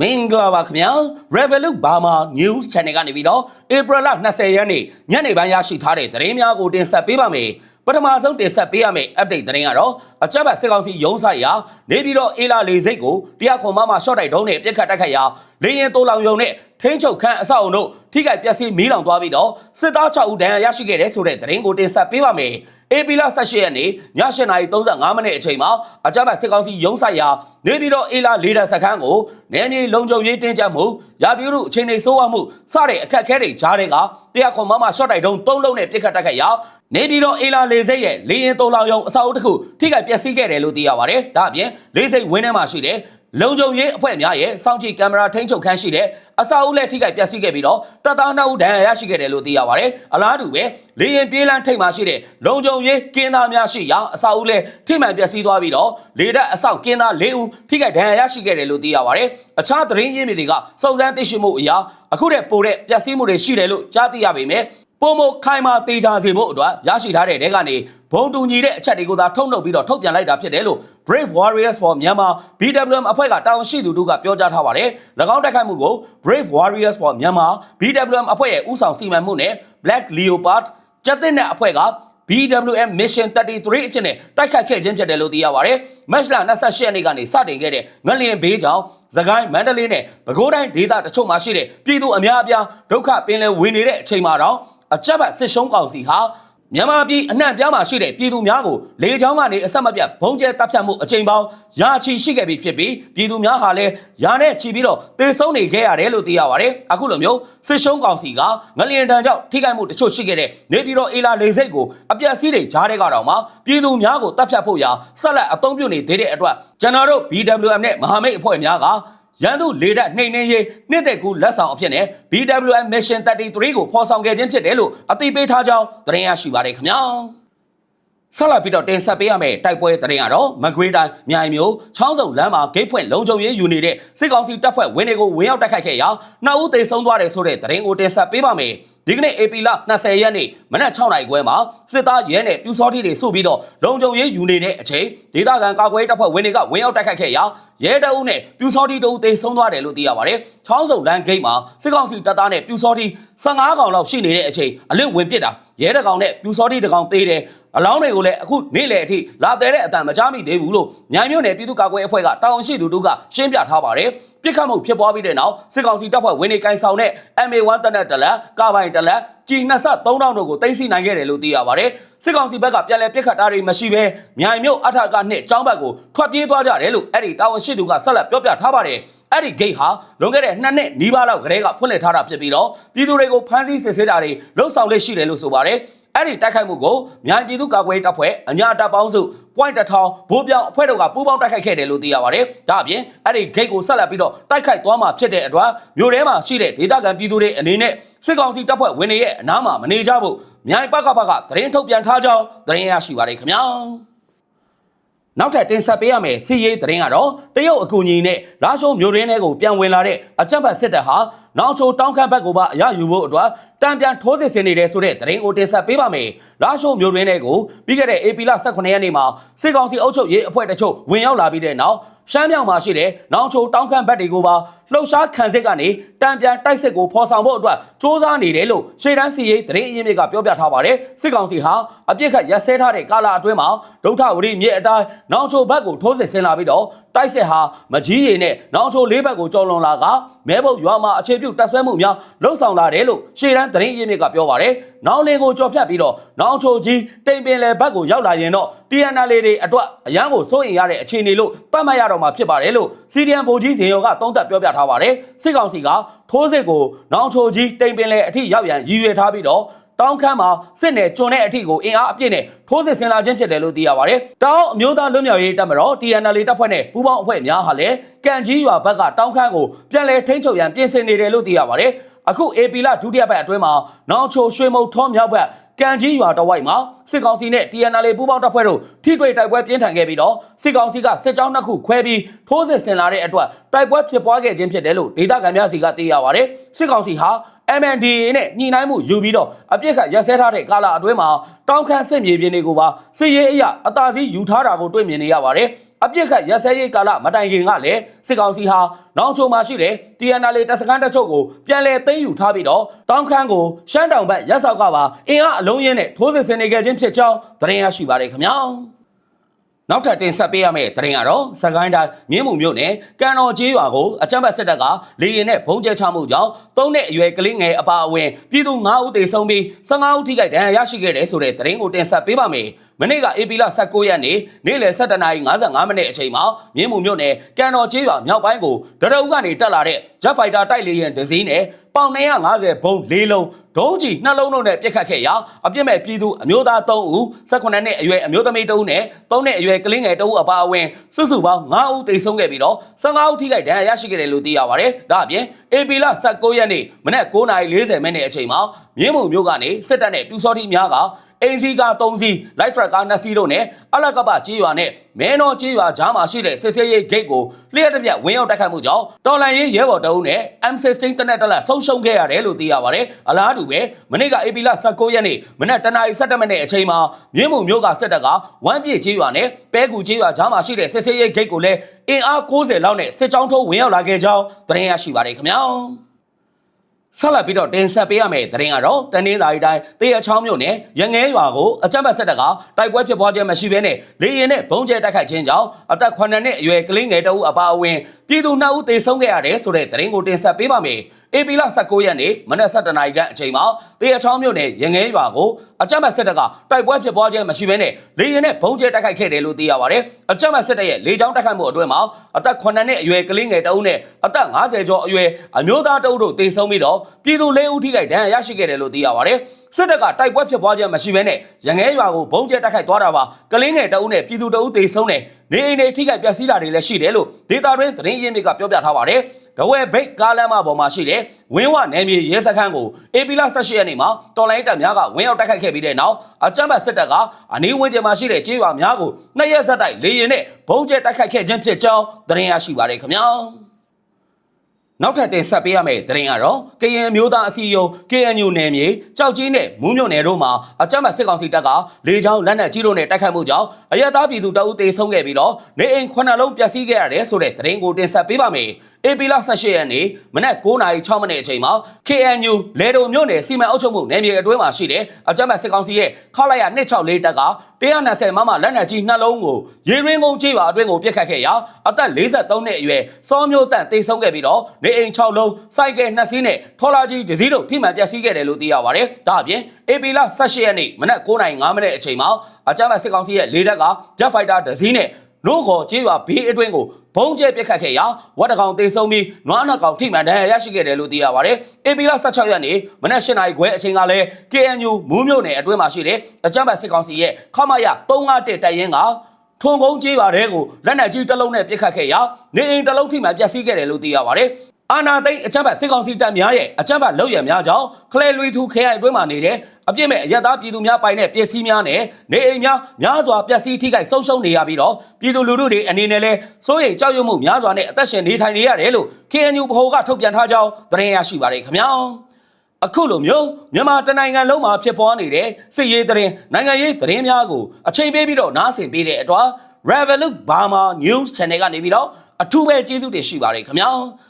မင်္ဂလာပါခင်ဗျာ Revolut Burma News Channel ကနေပြီးတော့ April လ20ရက်နေ့ညနေပိုင်းရရှိထားတဲ့သတင်းများကိုတင်ဆက်ပေးပါမယ်ပထမဆုံးတင်ဆက်ပေးရမယ့် update သတင်းကတော့အကြက်ဘတ်စစ်ကောင်စီရုံးဆိုင်ရာနေပြီးတော့အေလာလေစိတ်ကိုတရားခွန်မမ short တိုက်တုံးနဲ့ပြစ်ခတ်တိုက်ခိုက်ရာလေရင်တိုးလောင်ယုံနဲ့ထင်းချုပ်ခန်းအဆောက်အုံတို့ထိခိုက်ပျက်စီးမီးလောင်သွားပြီးတော့စစ်သား6ဦးဒဏ်ရာရရှိခဲ့တဲ့ဆိုတဲ့သတင်းကိုတင်ဆက်ပေးပါမယ် အေပီလာ18ရက်နေ့ည8:35မိနစ်အချိန်မှာအကြမ်းဖက်စစ်ကောင်စီရုံးဆိုင်ရာနေပြီးတော့အေလာလေဒါစခန်းကိုနယ်မြေလုံခြုံရေးတင်းကျပ်မှုရာသီဥတုအခြေအနေဆိုးဝါးမှုစတဲ့အခက်အခဲတွေကြားတဲ့ကတရားခွန်မမ short တိုက်တုံး၃လုံးနဲ့ပြစ်ခတ်တိုက်ခိုက်ရာနေပြီးတော့အေလာလေစိတ်ရဲ့လေရင်သုံးလောင်ယုံအစာအုပ်တစ်ခုထိခိုက်ပျက်စီးခဲ့တယ်လို့သိရပါတယ်။ဒါအပြင်လေစိတ်ဝင်းထဲမှာရှိတဲ့ လုံခြုံရေးအဖွဲ့များရဲ့စောင့်ကြည့်ကင်မရာထိန်းချုပ်ခန်းရှိတဲ့အစာအုပ်လက်ထိခိုက်ပျက်စီးခဲ့ပြီးတော့တပ်သားနှစ်ဦးဒဏ်ရာရရှိခဲ့တယ်လို့သိရပါတယ်။အလားတူပဲလေရင်ပြေးလန်းထိပ်မှာရှိတဲ့လုံခြုံရေးကင်းသားများရှိရာအစာအုပ်လက်ထိမှန်ပျက်စီးသွားပြီးတော့လေတပ်အဆောက်ကင်းသား၄ဦးထိခိုက်ဒဏ်ရာရရှိခဲ့တယ်လို့သိရပါတယ်။အခြားသတင်းရင်းမြစ်တွေကစုံစမ်းသိရှိမှုအရာအခုတဲ့ပိုတဲ့ပျက်စီးမှုတွေရှိတယ်လို့ကြားသိရပေမဲ့ပုံမခိုင်မာတေချာစေဖို့အတွက်ရရှိထားတဲ့တဲကနေဘုံတူညီတဲ့အချက်တွေကိုသာထုတ်နှုတ်ပြီးတော့ထုတ်ပြန်လိုက်တာဖြစ်တယ်လို့ Brave Warriors for Myanmar BWM အဖွဲ့ကတာဝန်ရှိသူတို့ကပြောကြားထားပါတယ်။၎င်းတိုက်ခိုက်မှုကို Brave Warriors for Myanmar BWM အဖွဲ့ရဲ့ဥဆောင်စီမံမှုနဲ့ Black Leopard ကျက်တဲ့တဲ့အဖွဲ့က BWM Mission 33အဖြစ်နဲ့တိုက်ခိုက်ခဲ့ခြင်းဖြစ်တယ်လို့သိရပါတယ်။မတ်လ28ရက်နေ့ကနေစတင်ခဲ့တဲ့ငလျင်ဘေးကြောင့်သခိုင်းမန္တလေးနဲ့ပဲခူးတိုင်းဒေသတချို့မှာရှိတဲ့ပြည်သူအများအပြားဒုက္ခပင်လယ်ဝင်နေတဲ့အချိန်မှာတော့အကြက်ဘတ်စစ်ရှုံးကောင်စီဟာ မြန်မာပြည်အနှံ့ပြားမှာရှိတဲ့ပြည်သူများကိုလေကြောင်းကနေအဆက်မပြတ်ဘုံကျဲတပ်ဖြတ်မှုအချိန်ပေါင်းရာချီရှိခဲ့ပြီဖြစ်ပြီးပြည်သူများဟာလည်းရာနဲ့ချီပြီးတော့တေဆုံးနေခဲ့ရတယ်လို့သိရပါတယ်။အခုလိုမျိုးစစ်ရှုံးကောင်စီကငလျင်တန်ကြောင့်ထိခိုက်မှုတချို့ရှိခဲ့တဲ့နေပြည်တော်အေလာလေစိတ်ကိုအပြက်စီးတွေကြားတဲ့ကတော့မှပြည်သူများကိုတပ်ဖြတ်ဖို့ရာဆက်လက်အသုံးပြုနေသေးတဲ့အတွက်ကျွန်တော်တို့ BWM နဲ့မဟာမိတ်အဖွဲ့များက ရန်သူလေတပ်နှိမ်နှင်းရေးနှစ်သက်ကူလက်ဆောင်အဖြစ်နဲ့ BWM Mission 33ကိုဖော်ဆောင်ခဲ့ခြင်းဖြစ်တယ်လို့အသိပေးထားကြောင်းသတင်းရရှိပါတယ်ခင်ဗျာဆက်လက်ပြီးတော့တင်ဆက်ပေးရမယ့်တိုက်ပွဲသတင်းကတော့မကွေးတိုင်းမြိုင်မြို့ချောင်းစုံလမ်းမှာဂိတ်ဖွင့်လုံခြုံရေးယူနေတဲ့စစ်ကောင်စီတပ်ဖွဲ့ဝင်းတွေကိုဝင်ရောက်တိုက်ခိုက်ခဲ့ရာနှစ်ဦးသေဆုံးသွားတယ်ဆိုတဲ့သတင်းကိုတင်ဆက်ပေးပါမယ် ဒီကနေ့ AP လ20ရက်နေ့မနက်6နာရီခွဲမှာစစ်သားရဲနဲ့ပြူစောတိတွေစုပြီးတော့လုံခြုံရေးယူနေတဲ့အချိန်ဒေသခံကာကွယ်တပ်ဖွဲ့ဝင်တွေကဝင်ရောက်တိုက်ခိုက်ခဲ့ရာရဲတအုပ်နဲ့ပြူစောတိတအုပ်သေဆုံးသွားတယ်လို့သိရပါတယ်။ချောင်းစုံလမ်းဂိတ်မှာစစ်ကောင်စီတပ်သားနဲ့ပြူစောတိ15ကောင်လောက်ရှိနေတဲ့အချိန်အလစ်ဝင်ပစ်တာရဲတကောင်နဲ့ပြူစောတိတကောင်သေတယ်အလောင်းတွေကိုလည်းအခုနေ့လယ်အထိလာတဲတဲ့အတန်မကြားမိသေးဘူးလို့ညာမျိုးနယ်ပြည်သူ့ကာကွယ်အဖွဲ့ကတာဝန်ရှိသူတို့ကရှင်းပြထားပါတယ်။ပြစ်ခတ်မှုဖြစ်ပွားပြီးတဲ့နောက်စစ်ကောင်စီတပ်ဖွဲ့ဝင်နေကိုင်ဆောင်တဲ့ MA1 တနက်တလက်ကာပိုင်တလက်ကြီး23တောင်တို့ကိုတင်စီနိုင်ခဲ့တယ်လို့သိရပါတယ်။စစ်ကောင်စီဘက်ကပြန်လည်ပြစ်ခတ်တာတွေမရှိဘဲမြိုင်မြို့အထက်ကနှစ်ចောင်းဘက်ကိုထွက်ပြေးသွားကြတယ်လို့အဲ့ဒီတာဝန်ရှိသူကဆက်လက်ပြောပြထားပါတယ်။အဲ့ဒီဂိတ်ဟာလွန်ခဲ့တဲ့နှစ်နှစ်နီးပါးလောက်ကတည်းကဖွင့်လှစ်ထားတာဖြစ်ပြီးတော့ပြည်သူတွေကိုဖမ်းဆီးစစ်ဆေးတာတွေလှုပ်ဆောင်လက်ရှိတယ်လို့ဆိုပါတယ်။အဲ့ဒီတိုက်ခိုက်မှုကိုမြိုင်ပြည်သူ့ကာကွယ်တပ်ဖွဲ့အညာတပ်ပေါင်းစု point တစ်ထောင်ဘိုးပြောင်အဖွဲ့တို့ကပူးပေါင်းတိုက်ခိုက်ခဲ့တယ်လို့သိရပါတယ်။ဒါအပြင်အဲ့ဒီ gate ကိုဆက်လက်ပြီးတော့တိုက်ခိုက်သွားမှာဖြစ်တဲ့အတွက်မြို့ထဲမှာရှိတဲ့ဒေသခံပြည်သူတွေအနေနဲ့စစ်ကောင်စီတပ်ဖွဲ့ဝင်တွေရဲ့အနားမှာမနေကြဖို့မြိုင်ပကပကသတင်းထုတ်ပြန်ထားကြောင်းသတင်းရရှိပါတယ်ခင်ဗျာ။ နောက်ထပ်တင်ဆက်ပေးရမယ့်စီရေးသတင်းကတော့တရုတ်အကူအညီနဲ့လာရှိုးမြို့ရင်းထဲကိုပြန်ဝင်လာတဲ့အကြမ်းဖက်စစ်တပ်ဟာနောက်ချိုတောင်းခန့်ဘက်ကိုပါအရယူဖို့အတွက်တံပြန်ထိုးစစ်ဆင်နေတဲ့ဆိုတဲ့သတင်းကိုတင်ဆက်ပေးပါမယ်။လာရှိုးမြို့ရင်းထဲကိုပြီးခဲ့တဲ့ AP လ18ရက်နေ့မှာစစ်ကောင်စီအုပ်ချုပ်ရေးအဖွဲ့တချို့ဝင်ရောက်လာပြီးတဲ့နောက်ရှမ်းမြောင်မှာရှိတဲ့နောက်ချိုတောင်းခန့်ဘက်တွေကိုပါ လှုပ်ရှားခံစစ်ကနေတံပြန်တိုက်စစ်ကိုဖော်ဆောင်ဖို့အတွက်စ조사နေတယ်လို့ရှေ့တန်းစီရေးသတင်းအရင်းမြစ်ကပြောပြထားပါတယ်စစ်ကောင်စီဟာအပြစ်ခတ်ရက်စဲထားတဲ့ကာလအတွင်းမှာဒုထဝရီမြစ်အတိုင်းနောက်ချိုဘက်ကိုထိုးစစ်ဆင်လာပြီးတော့တိုက်စစ်ဟာမကြီးရည်နဲ့နောက်ချိုလေးဘက်ကိုကျော်လွန်လာကမဲဘုတ်ရွာမှာအခြေပြုတပ်ဆွဲမှုများလှုပ်ဆောင်လာတယ်လို့ရှေ့တန်းသတင်းအရင်းမြစ်ကပြောပါတယ်နောက်လင်ကိုကြော်ဖြတ်ပြီးတော့နောက်ချိုကြီးတိမ်ပင်လယ်ဘက်ကိုရောက်လာရင်တော့ TNL တွေအတွက်အရန်ကိုစိုးရင်ရတဲ့အခြေအနေလို့သတ်မှတ်ရတော့မှာဖြစ်ပါတယ်လို့စီဒီအမ်ဗိုလ်ကြီးဇင်ရောကသုံးသပ်ပြောပြထားပါတယ်စစ်ကောင်စီကထိုးစစ်ကိုနောင်ချိုကြီးတိမ်ပင်လေအထိရောက်ရန်ရည်ရွယ်ထားပြီးတော့တောင်းခမ်းမှာစစ်နယ်ကျွန်းတဲ့အထိကိုအင်အားအပြည့်နဲ့ထိုးစစ်ဆင်လာခြင်းဖြစ်တယ်လို့သိရပါတယ်။တောင်းအမျိုးသားလွတ်မြောက်ရေးတပ်မတော် TNL တပ်ဖွဲ့နဲ့ပူးပေါင်းအဖွဲ့များဟာလည်းကံကြီးရွာဘက်ကတောင်းခမ်းကိုပြန်လည်ထိန်းချုပ်ရန်ပြင်ဆင်နေတယ်လို့သိရပါတယ်။အခု AP လဒုတိယပတ်အတွင်းမှာနောင်ချိုရွှေမုံထောမြောက်ဘက် ကံကြီးရွာတဝိုက်မှာစစ်ကောင်စီနဲ့ TNL ပူးပေါင်းတပ်ဖွဲ့တို့ထိတွေ့တိုက်ပွဲပြင်းထန်ခဲ့ပြီးတော့စစ်ကောင်စီကစစ်ကြောင်းနှစ်ခုခွဲပြီးထိုးစစ်ဆင်လာတဲ့အတွက်တိုက်ပွဲဖြစ်ပွားခဲ့ခြင်းဖြစ်တယ်လို့ဒေသခံများစီကသိရပါတယ်စစ်ကောင်စီဟာ MNDA နဲ့ညှိနှိုင်းမှုယူပြီးတော့အပြစ်ခတ်ရက်စဲထားတဲ့ကာလအတွင်းမှာတောင်းခမ်းစစ်မြေပြင်တွေကိုပါစစ်ရေးအရာအသာစီးယူထားတာကိုတွေ့မြင်နေရပါတယ် အပြစ်ခတ်ရက်စဲရေးကာလမတိုင်ခင်ကလည်းစစ်ကောင်စီဟာနောင်ချုံမှာရှိတဲ့ TNL တပ်စခန်းတချို့ကိုပြန်လည်သိမ်းယူထားပြီးတော့တောင်ခမ်းကိုရှမ်းတောင်ဘက်ရက်ဆောက်ကပါအင်အားအလုံးရင်းနဲ့ထိုးစစ်ဆင်နေကြခြင်းဖြစ်ကြောင်းသတင်းရရှိပါတယ်ခင်ဗျာ နောက်ထပ်တင်ဆက်ပေးရမယ့်သတင်းကတော့စကိုင်းတိုင်းမြင်းမှုမြို့နယ်ကံတော်ကျေးရွာကိုအကြမ်းဖက်စစ်တပ်ကလေရင်နဲ့ဘုံကျဲချမှုကြောင့်သုံးနှစ်အရွယ်ကလေးငယ်အပါအဝင်ပြည်သူ9ဦးသေဆုံးပြီး15ဦးထိခိုက်ဒဏ်ရာရရှိခဲ့တယ်ဆိုတဲ့သတင်းကိုတင်ဆက်ပေးပါမယ်။မနေ့က AP လ19ရက်နေ့နေ့လယ်7:55မိနစ်အချိန်မှာမြင်းမှုမြို့နယ်ကံတော်ကျေးရွာမြောက်ပိုင်းကိုဒရအုပ်ကနေတက်လာတဲ့ Jet Fighter တိုက်လေယာဉ်တစ်စီးနဲ့ပေါင်250ဘုံ၄လုံး ဒုံးကြီးနှလုံးလုံးနဲ့ပြစ်ခတ်ခဲ့ရာအပြစ်မဲ့ပြည်သူအမျိုးသား3ဦး18နှစ်အရွယ်အမျိုးသမီး2ဦးနဲ့3နှစ်အရွယ်ကလေးငယ်2ဦးအပါအဝင်စုစုပေါင်း9ဦးသေဆုံးခဲ့ပြီးတော့15ဦးထိခိုက်ဒဏ်ရာရရှိခဲ့တယ်လို့သိရပါတယ်။ဒါအပြင် AP လ19ရက်နေ့မနက်9:40မိနစ်အချိန်မှာ မြင်းမှုမြို့ကနေစစ်တပ်နဲ့ပြူစောတိများကအင်စီကာ3စီးလိုက်ထရက်ကား2စီးတို့နဲ့အလကပကြေးရွာနဲ့မဲနော်ကြေးရွာကြားမှာရှိတဲ့စစ်ဆေးရေးဂိတ်ကိုလျှက်တစ်ပြက်ဝင်ရောက်တိုက်ခတ်မှုကြောင့်တော်လန်ရေးရဲဘော်တအုပ်နဲ့ M16 တနက်တက်လက်ဆုံးရှုံးခဲ့ရတယ်လို့သိရပါတယ်။အလားတူပဲမနေ့က AP လ19ရက်နေ့မနက်တနာရီ17မိနစ်အချိန်မှာမြင်းမှုမြို့ကစစ်တပ်ကဝမ်းပြေကြေးရွာနဲ့ပဲကူကြေးရွာကြားမှာရှိတဲ့စစ်ဆေးရေးဂိတ်ကိုလည်းအင်အား90လောက်နဲ့စစ်ကြောင်းထိုးဝင်ရောက်လာခဲ့ကြောင်းသတင်းရရှိပါတယ်ခင်ဗျာ။ ဆက်လက်ပြီးတော့တင်ဆက်ပေးရမယ့်သတင်းကတော့တနင်္သာရီတိုင်းတရချောင်းမြို့နယ်ရငဲရွာကိုအကြမ်းဖက်ဆက်တပ်ကတိုက်ပွဲဖြစ်ပွားခြင်းမရှိဘဲနဲ့လေရင်နဲ့ဘုံကျဲတိုက်ခိုက်ခြင်းကြောင့်အသက်9နှစ်အရွယ်ကလေးငယ်တအုပ်အပါအဝင် ပြည်သူ2ဦးသေဆုံးခဲ့ရတယ်ဆိုတဲ့သတင်းကိုတင်ဆက်ပေးပါမယ်။ AP လ19ရက်နေ့မနက်7:00နာရီခန့်အချိန်မှာတရချောင်းမြို့နယ်ရငဲရွာကိုအကြမ်းဖက်စစ်တပ်ကတိုက်ပွဲဖြစ်ပွားခြင်းမရှိဘဲနဲ့လေရင်နဲ့ဘုံကျဲတိုက်ခိုက်ခဲ့တယ်လို့သိရပါတယ်။အကြမ်းဖက်စစ်တပ်ရဲ့လေကြောင်းတိုက်ခိုက်မှုအတွင်းမှာအသက်9နှစ်အရွယ်ကလေးငယ်တအုပ်နဲ့အသက်50ကျော်အရွယ်အမျိုးသားတအုပ်တို့သေဆုံးပြီးတော့ပြည်သူ၄ဦးထိခိုက်ဒဏ်ရာရရှိခဲ့တယ်လို့သိရပါတယ်။စစ်တပ်ကတိုက်ပွဲဖြစ်ပွားခြင်းမရှိဘဲနဲ့ရငဲရွာကိုဘုံကျဲတိုက်ခိုက်သွားတာပါ။ကလေးငယ်တအုပ်နဲ့ပြည်သူတအုပ်သေဆုံးတယ်။ နေအိမ်တွေထိခိုက်ပျက်စီးတာတွေလည်းရှိတယ်လို့ဒေတာတွင်သတင်းရင်းမြစ်ကပြောပြထားပါတယ်။ဒဝဲဘိတ်ကားလမ်းမပေါ်မှာရှိတဲ့ဝင်းဝနယ်မြေရဲစခန်းကိုအေပီလာ18ရက်နေ့မှာတော်လိုင်းတပ်များကဝင်းရောက်တိုက်ခိုက်ခဲ့ပြီးတဲ့နောက်အကြမ်းဖက်စစ်တပ်ကအနီးဝန်းကျင်မှာရှိတဲ့ကျေးရွာများကိုနှစ်ရက်ဆက်တိုက်လေရင်နဲ့ဘုံကျဲတိုက်ခိုက်ခဲ့ခြင်းဖြစ်ကြောင်းသတင်းရရှိပါတယ်ခင်ဗျာ နောက်ထပ်တင်ဆက်ပေးရမယ့်သတင်းကတော့ကရင်မျိုးသားအစည်းအရုံး KNU နယ်မြေကြောက်ကြီးနဲ့မူးမြို့နယ်တို့မှာအကြမ်းဖက်စစ်ကောင်စီတပ်ကလေကြောင်းလက်နက်ကြီးတို့နဲ့တိုက်ခိုက်မှုကြောင့်အရက်သားပြည်သူတအုပ်သေဆုံးခဲ့ပြီးတော့နေအိမ်ခုနှစ်လုံးပျက်စီးခဲ့ရတယ်ဆိုတဲ့သတင်းကိုတင်ဆက်ပေးပါမယ်။ AP လ18ရက်နေ့မနက်9:06မိနစ်အချိန်မှာ KNU လေတုံမြို့နယ်စီမံအုပ်ချုပ်မှုနယ်မြေအတွင်းမှာရှိတဲ့အကြမ်းဖက်စစ်ကောင်စီရဲ့ခလာရ264တပ်က120မမလက်နက်ကြီးနှလုံးကိုရေရင်းကုန်းကျေးရွာအတွင်းကိုပစ်ခတ်ခဲ့ရာအသက်43နှစ်အရွယ်စောမျိုးတန့်သေဆုံးခဲ့ပြီးတော့နေအိမ်6လုံးစိုက်ကယ်2စီးနဲ့ထော်လာကြီးတစ်စီးတို့ထိမှန်ပျက်စီးခဲ့တယ်လို့သိရပါတယ်။ဒါအပြင် AP လ18ရက်နေ့မနက်9:05မိနစ်အချိန်မှာအကြမ်းဖက်စစ်ကောင်စီရဲ့လေတပ်က Jet Fighter တစ်စီးနဲ့နို့ခေါ်ကျေးရွာဘေးအတွင်းကို ဘုံကျဲပြက်ခတ်ခဲ့ရာဝတ်တကောင်သေဆုံးပြီးနွားနှကောင်ထိမှန်ဒဏ်ရာရရှိခဲ့တယ်လို့သိရပါတယ်။ AP လ16ရက်နေ့မနက်၈နာရီခွဲအချိန်ကလည်း KNU မူးမြို့နယ်အတွင်းမှာရှိတဲ့အကြမ်းဖက်စစ်ကောင်စီရဲ့ခမရ351တပ်ရင်းကထုံကုန်းကျေးရွာတဲကိုလက်နက်ကြီးတစ်လုံးနဲ့ပစ်ခတ်ခဲ့ရာနေအိမ်တစ်လုံးထိမှန်ပျက်စီးခဲ့တယ်လို့သိရပါတယ်။အာနာသိန်းအချက်ဘတ်စစ်ကောင်စီတပ်များရဲ့အချက်ဘတ်လောက်ရများကြောင့်ခလဲလွီထူခဲအတွင်းမှာနေတဲ့ အပြစ်မဲ့အရက်သားပြည်သူများပိုင်တဲ့ပစ္စည်းများနဲ့နေအိမ်များများစွာပျက်စီးထိခိုက်ဆုံးရှုံးနေရပြီးတော့ပြည်သူလူထုတွေအနေနဲ့လဲစိုးရိမ်ကြောက်ရွံ့မှုများစွာနဲ့အသက်ရှင်နေထိုင်နေရတယ်လို့ KNU ဗဟိုကထုတ်ပြန်ထားကြောင်းသတင်းရရှိပါတယ်ခင်ဗျာအခုလိုမျိုးမြန်မာတနိုင်ငံလုံးမှာဖြစ်ပေါ်နေတဲ့စစ်ရေးသတင်းနိုင်ငံရေးသတင်းများကိုအချိန်ပေးပြီးတော့နားဆင်ပေးတဲ့အတွက် Revolut Burma News Channel ကနေပြီးတော့အထူးပဲကျေးဇူးတင်ရှိပါတယ်ခင်ဗျာ